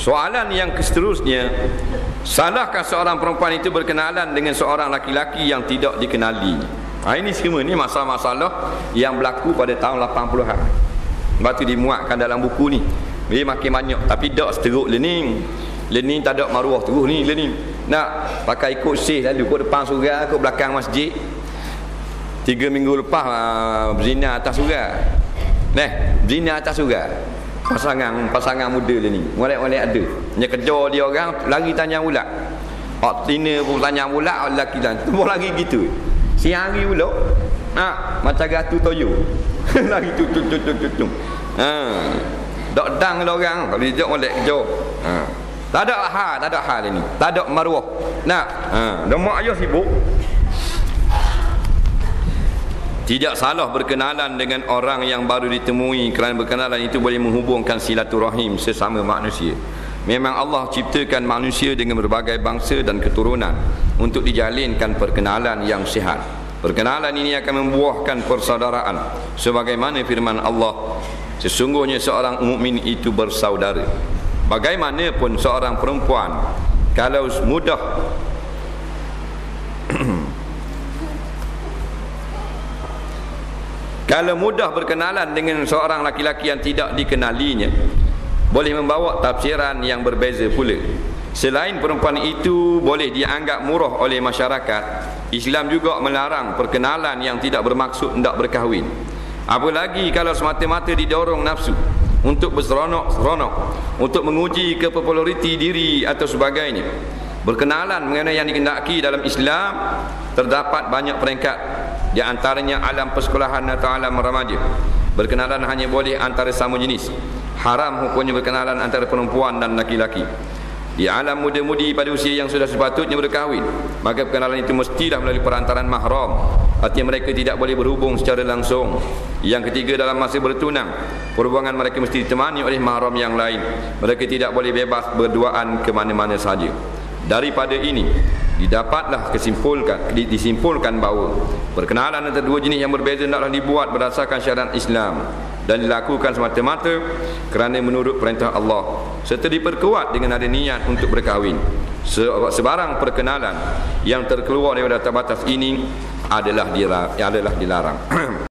Soalan yang seterusnya Salahkah seorang perempuan itu berkenalan dengan seorang laki-laki yang tidak dikenali? Ha, Ini semua ni masalah-masalah yang berlaku pada tahun 80-an Lepas tu dimuatkan dalam buku ni. Dia makin banyak Tapi tak seteruk learning Learning tak ada maruah terus ni learning Nak pakai ikut sih lalu Kau depan surga, kau belakang masjid. Tiga minggu lepas uh, Berzina atas surga Neh, berzina atas surga pasangan pasangan muda dia ni. Molek-molek ada. Dia kejar dia orang lari tanya ulat hak tina pun tanya ulat lelaki dan tu lagi gitu. Siang hari pula ha macam gatu toyo. Lagi tu tu tu tu tu, tu. ha. Dak dang dia orang. Kalau dia molek kejar ha. Tak ada hal tak ada hal ini tak ada maruah. Nak? Ha. Dah mak ayah sibuk tidak salah berkenalan dengan orang yang baru ditemui kerana berkenalan itu boleh menghubungkan silaturahim sesama manusia. Memang Allah ciptakan manusia dengan berbagai bangsa dan keturunan untuk dijalinkan perkenalan yang sihat. Perkenalan ini akan membuahkan persaudaraan sebagaimana firman Allah sesungguhnya seorang mukmin itu bersaudara. Bagaimanapun seorang perempuan kalau mudah Kalau mudah berkenalan dengan seorang laki-laki yang tidak dikenalinya Boleh membawa tafsiran yang berbeza pula. Selain perempuan itu boleh dianggap murah oleh masyarakat. Islam juga melarang perkenalan yang tidak bermaksud tidak berkahwin. Apalagi kalau semata-mata didorong nafsu Untuk berseronok-seronok Untuk menguji kepopulariti diri atau sebagainya. Berkenalan mengenai yang dikendaki dalam Islam Terdapat banyak peringkat di antaranya alam persekolahan atau alam remaja. Berkenalan hanya boleh antara sama jenis. Haram hukumnya berkenalan antara perempuan dan laki-laki. Di alam muda-mudi pada usia yang sudah sepatutnya berkahwin maka perkenalan itu mestilah melalui perantaran mahram. Artinya mereka tidak boleh berhubung secara langsung. Yang ketiga dalam masa bertunang perhubungan mereka mesti ditemani oleh mahram yang lain. Mereka tidak boleh bebas berduaan ke mana-mana saja daripada ini didapatlah kesimpulkan disimpulkan bahawa perkenalan antara dua jenis yang berbeza hendaklah dibuat berdasarkan syariat Islam dan dilakukan semata-mata kerana menurut perintah Allah serta diperkuat dengan ada niat untuk berkahwin sebarang perkenalan yang terkeluar daripada batas ini adalah dilarang, adalah dilarang.